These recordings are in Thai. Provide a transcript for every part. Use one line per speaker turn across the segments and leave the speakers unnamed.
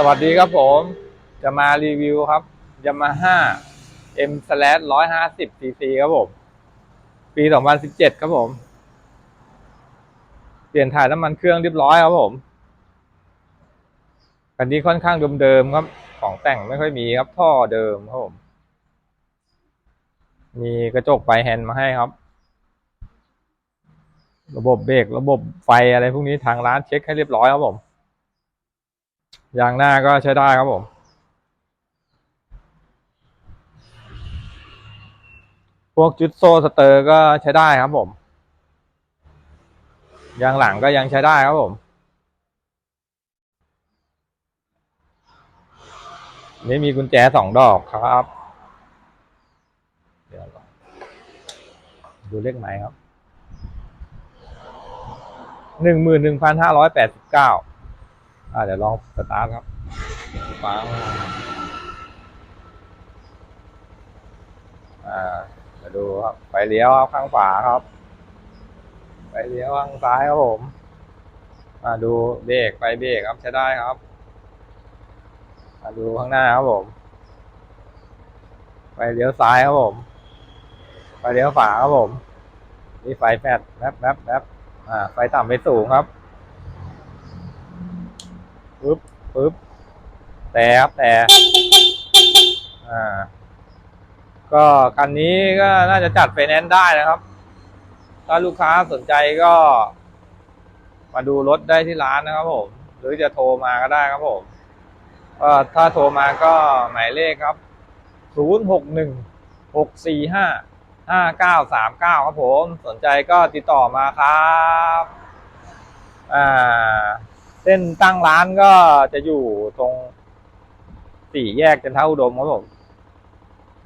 สวัสดีครับผม จะมารีวิวครับยามาฮ่า M slash ร้อยห้าสิบซีซีครับผม ปีสองพันสิบเจ็ดครับผม เปลี่ยนถ่ายน้ำมันเครื่องเรียบร้อยครับผมคันนี้ค่อนข้างเดิมๆครับ ของแต่งไม่ค่อยมีครับ ท่อเดิมครับผม มีกระจกไฟแฮนด์มาให้ครับ ระบบเบรกระบบไฟอะไรพวกนี้ทางร้านเช็คให้เรียบร้อยครับผม ยางหน้าก็ใช้ได้ครับผม พวกจุดโซ่สเตอร์ก็ใช้ได้ครับผม ยางหลังก็ยังใช้ได้ครับผม นี่มีกุญแจสองดอกครับ เดี๋ยวดูเลขไหมครับหนึ่งหมื่นหนึ่งพันห้าร้อยแปดสิบเก้า อ่าเดี๋ยวลองสตาร์ทครับฟังอ่ามาดูครับไฟเลี้ยวครับข้างขวาครับไฟเลี้ยวข้างซ้ายครับผมมาดูเบรกไฟเบรกครับใช้ได้ครับมาดูข้างหน้าครับผมไฟเลี้ยวซ้ายครับผมไฟเลี้ยวขวาครับผม นี่ไฟแฟดแวบแวบแวบอ่า ไฟต่ำไปสูงครับ ปึ๊บปึ๊บแต่ครับแต่อ่า ก็คันนี้ก็น่าจะจัดไฟแนนซ์ได้นะครับ ถ้าลูกค้าสนใจก็ มาดูรถได้ที่ร้านนะครับผม หรือจะโทรมาก็ได้ครับผมก็ถ้าโทรมาก็หมายเลขครับศูนย์หกหนึ่งหกสี่ห้าห้าเก้าสามเก้าครับผม สนใจก็ติดต่อมาครับ อ่า ส้นตั้งร้านก็จะอยู่ตรงสี่แยกจันทอุดมครับผม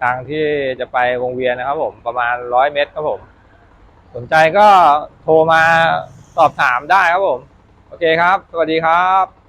ทางที่จะไปวงเวียนนะครับ ผมประมาณร้อยเมตรครับผม สนใจก็โทรมาสอบถามได้ครับผม โอเคครับ สวัสดีครับ